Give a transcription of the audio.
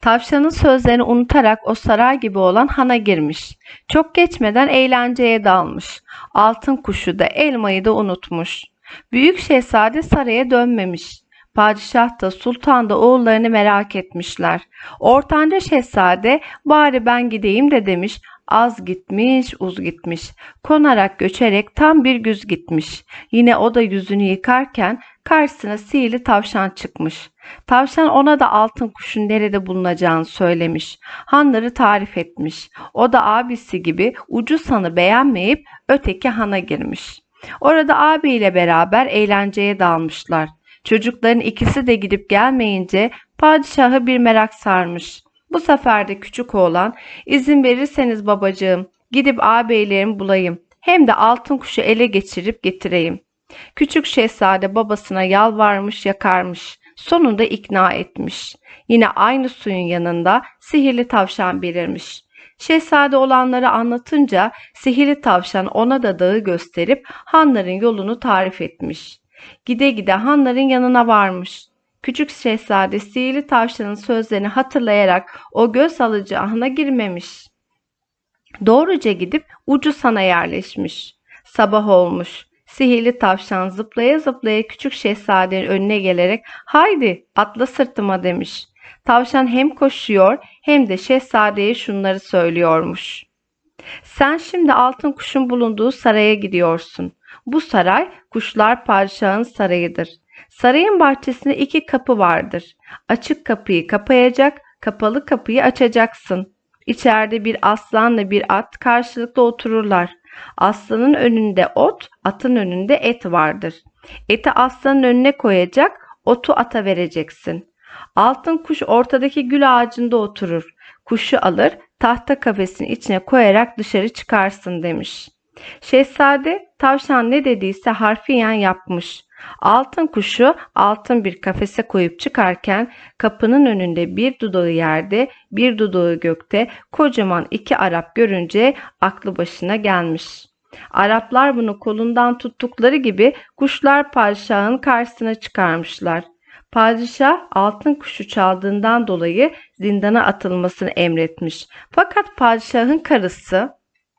Tavşanın sözlerini unutarak o saray gibi olan hana girmiş. Çok geçmeden eğlenceye dalmış. Altın kuşu da elmayı da unutmuş. Büyük şehzade saraya dönmemiş. Padişah da sultan da oğullarını merak etmişler. Ortanca şehzade bari ben gideyim de demiş. Az gitmiş, uz gitmiş. Konarak göçerek tam bir güz gitmiş. Yine o da yüzünü yıkarken karşısına sihirli tavşan çıkmış. Tavşan ona da altın kuşun nerede bulunacağını söylemiş. Hanları tarif etmiş. O da abisi gibi ucuz hanı beğenmeyip öteki hana girmiş. Orada abiyle beraber eğlenceye dalmışlar. Çocukların ikisi de gidip gelmeyince padişahı bir merak sarmış. Bu sefer de küçük oğlan izin verirseniz babacığım gidip ağabeylerimi bulayım. Hem de altın kuşu ele geçirip getireyim. Küçük şehzade babasına yalvarmış yakarmış. Sonunda ikna etmiş. Yine aynı suyun yanında sihirli tavşan belirmiş. Şehzade olanları anlatınca sihirli tavşan ona da dağı gösterip hanların yolunu tarif etmiş. Gide gide hanların yanına varmış. Küçük şehzade sihirli tavşanın sözlerini hatırlayarak o göz alıcı ahına girmemiş. Doğruca gidip ucu sana yerleşmiş. Sabah olmuş. Sihirli tavşan zıplaya zıplaya küçük şehzadenin önüne gelerek haydi atla sırtıma demiş. Tavşan hem koşuyor hem de şehzadeye şunları söylüyormuş. Sen şimdi altın kuşun bulunduğu saraya gidiyorsun. Bu saray kuşlar padişahın sarayıdır. Sarayın bahçesinde iki kapı vardır. Açık kapıyı kapayacak, kapalı kapıyı açacaksın. İçeride bir aslanla bir at karşılıklı otururlar. Aslanın önünde ot, atın önünde et vardır. Eti aslanın önüne koyacak, otu ata vereceksin. Altın kuş ortadaki gül ağacında oturur. Kuşu alır, tahta kafesin içine koyarak dışarı çıkarsın demiş. Şehzade tavşan ne dediyse harfiyen yapmış. Altın kuşu altın bir kafese koyup çıkarken kapının önünde bir dudağı yerde bir dudağı gökte kocaman iki Arap görünce aklı başına gelmiş. Araplar bunu kolundan tuttukları gibi kuşlar padişahın karşısına çıkarmışlar. Padişah altın kuşu çaldığından dolayı zindana atılmasını emretmiş. Fakat padişahın karısı